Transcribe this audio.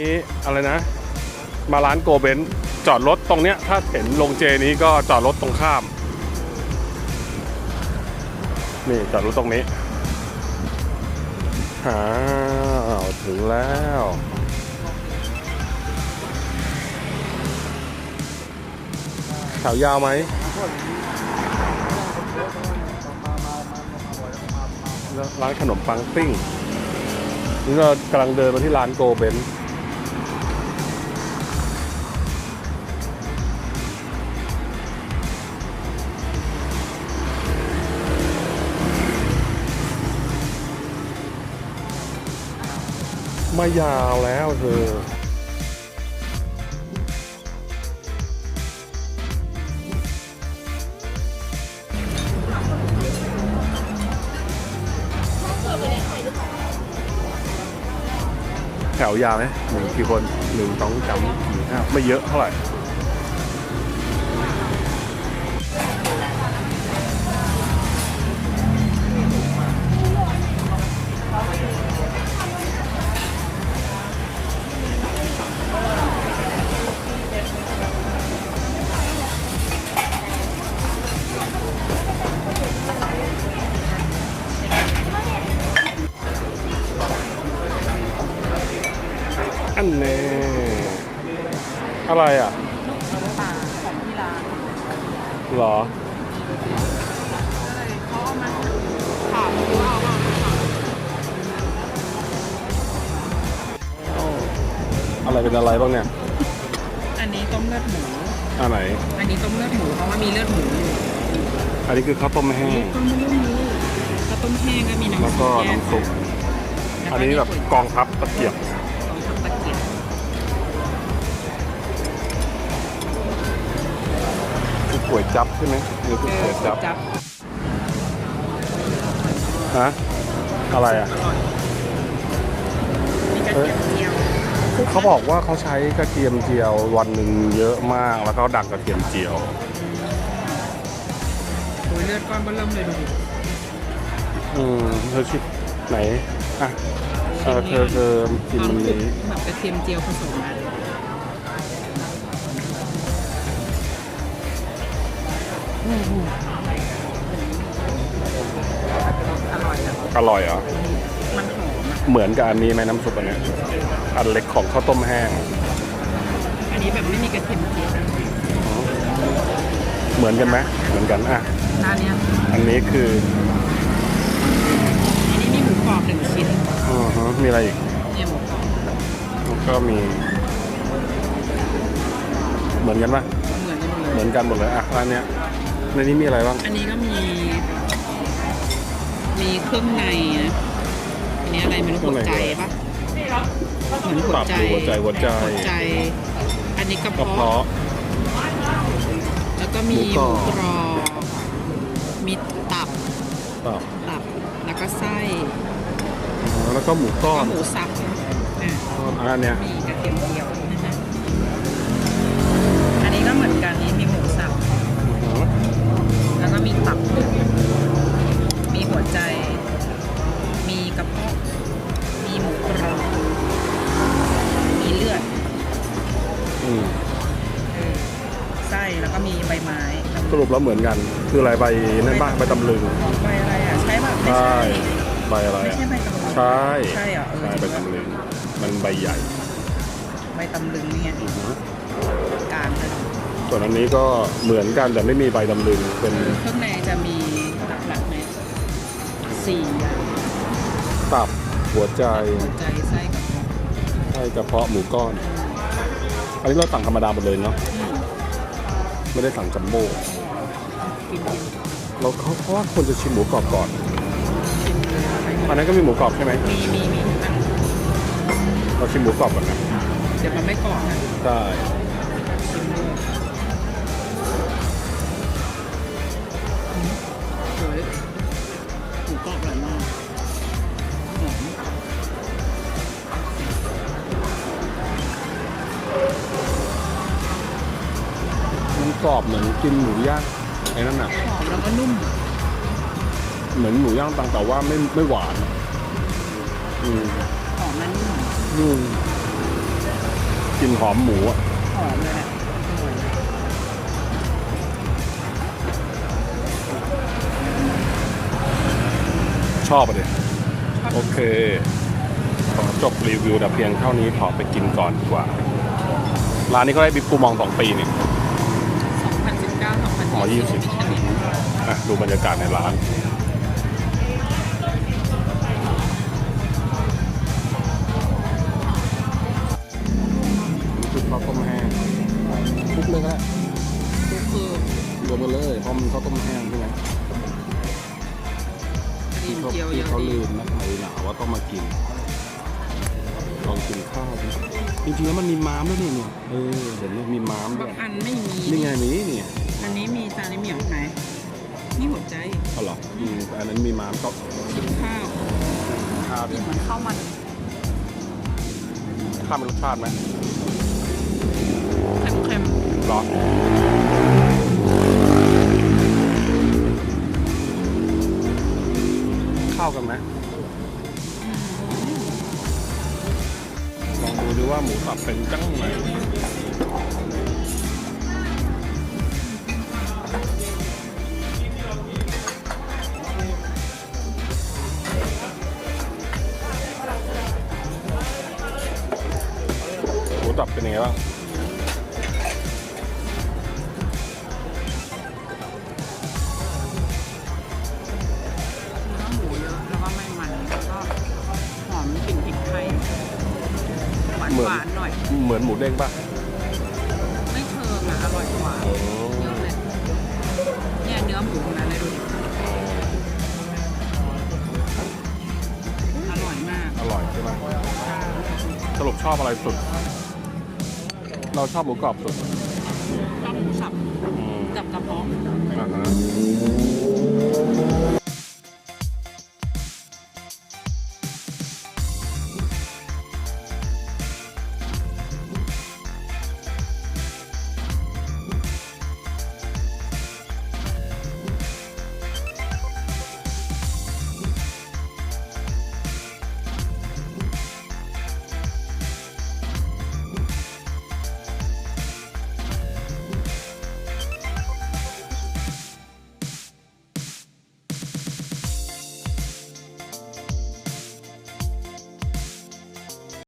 นี่อะไรนะ มาร้านโกเบนจอดรถตรงเนี้ย ถ้าเห็นลงเจนี้ก็จอดรถตรงข้าม นี่จอดรถตรงนี้อ้าวถึงแล้วแถวยาวไหมร้านขนมปังปิ้ง นี่เรากำลังเดินมาที่ร้านโกเบน ไม่ยาวแล้วเธอแถวยาวไหมหนึ่งกี่คนหนึ่งสองสามสี่ห้าไม่เยอะเท่าไหร่ นเน่อะไรอะป่าของที่ร้านหรอเขาเอามาถามว่าเอาเอาอะไรเป็นอะไรบ้างเนี่ย อันนี้ต้มเลือดหมู อันไหน อันนี้ต้มเลือดหมูเพราะว่ามีเลือดหมูอยู่อันนี้คือข้าวต้มแห้งต้มเลือดหมูข้าวต้มแห้งก็มีน้ำแล้วก็แยน้ำซุปอันนี้แบบกองทัพตะเกียบ ก๋วยจับใช่ไหมนี่คือก๋วยจับจับฮะอะไรอะอร่อยมีกระเทียมเจียวเขาบอกว่าเขาใช้กระเทียมเจียววันหนึ่งเยอะมากแล้วก็ดักกระเทียมเจียวโอ้ยเลือดก้อนเบอเริ่มเลยดูดิอืมเธอชิดไหนอะเออเธอเธอกินความมันรู้สึกนี้ แบบกระเทียมเจียวผสมนะ อร่อยนะอร่อยเหรอ มันหอมอะเหมือนกับอันนี้ไหมน้ำซุปอันเนี้ยอันเล็กของข้าวต้มแห้ง อันนี้แบบไม่มีกระเทียมเจียวเหมือนกันไหมเหมือนกันอะ ร้านเนี้ยอันนี้คืออันนี้มีหมูกรอบหนึ่งชิ้นอือฮึมีอะไรอีก เนี่ยหมูกรอบแล้วก็มี เหมือนกันปะเหมือนกันหมดเลยเหมือนกันหมดเลยอะร้านเนี้ย ในนี้มีอะไรบ้าง อันนี้ก็มี มีเครื่องในนะอันนี้อะไรไม่รู้หัวใจปะเหมือนหัวปรับใจดูหัวใจหัวใจหัวใจ อันนี้กระกระเพาะเพาะ แล้วก็มีหมูหกรมูอบกรอบมีตับตับ ตับ แล้วก็ไส้อ๋อแล้วก็หมูก้อก็นหมูสับอะอันเนี้ยมีกระเทียมเจียว ตับ มีหัวใจ มีกระเพาะ มีหมูกรอบ มีเลือดอืมเออไส้แล้วก็มีใบไม้สรุปแล้วเหมือนกัน คืออะไรใบนั่นบ้างใบตำลึง ใบอะไรอะ ใช่ป่ะไม่ใช่ ใช่ ใบอะไรไม่อะใช่ใบตำลึงใช่ใช่เหรอเออ ใช่ใบตำลึงมันใบใหญ่ใบตำลึงนี่ไงอือฮึกลางเลย ส่วนอันนี้ก็เหมือนกันแต่ไม่มีใบตำลึงเป็นคือเครื่องในจะมีหลักๆเนี่ยสี่อย่างตับหัวใจหัวใจไส้กับไส้กระเพาะหมูก้อน อันนี้เราสั่งธรรมดาหมดเลยเนาะอืมไม่ได้สั่งจัมโบ้กินกินเราเขาเพราะว่าคนจะชิมหมูกรอบก่อนชิมเลยอะไรอันนั้นก็มีหมูกรอบใช่ไหมมีมีมีอันเราชิมหมูกรอบก่อนนะเดี๋ยวมันไม่กรอบนะใช่ กรอบเหมือนกินหมูย่างไอ้นั่นน่ะ หอมแล้วก็นุ่มเหมือนหมูย่างตังแต่ว่าไม่ไม่หวาน อืมหอมและนุ่มอืมกลิ่นหอมหมูอะหอมเลยแหละอร่อยชอบอะเด็โอเค ขอจบรีวิวแต่เพียงเท่านี้ขอไปกินก่อนดีกว่า ร้านนี้ก็ได้บิ๊กกูมองสองปีนี่ 2019 2020อ๋อยี่สิบมิชลินอะดูบรรยากาศในร้านชุดข้าวต้มแห้งคลุกเลยก็ได้คือรวมกันเลยเพราะมันข้าวต้มแห้งใช่ไหมกรีนเขาเจียวเยที่อะเขาดีลืมนะใครหนาว่าต้องมากินลองกินข้าวดิจริงๆแล้วมันมีม้ามด้วยนี่เนี่ยเออเดี๋ยวนี้มีม้ามด้บาวยงอันไม่มีนี่ไงนี่เนี่ย อันนี้มีจานนี้มีของไหนนี่หัวใจเอาเหรออืมแต่อันนั้นมีม้ามก็กินข้าวข้าวกิด้วนยเหมือนข้าวมันข้าวมีรสชาติไหมเค็มหรอเข้ากันไหมลองดูดูว่าหมูสับเป็นจังไหน หมูสับเป็นยังไงบ้างๆเนื้อหมูเยอะแล้วก็ไม่มันแล้วก็หอมกลิ่นพริกไทยหวานเหมือนหวานๆหน่อย เหมือนหมูเด้งป่ะไม่เชิงอะอร่อยกว่าเยอะเลยเนี่ยเนื้อหมูนะเลยดูดิอร่อยมากอร่อยใช่ไหมสรุปชอบอะไรสุด เราชอบหมูกรอบสุดชอบหมูสับจับกระเพาะ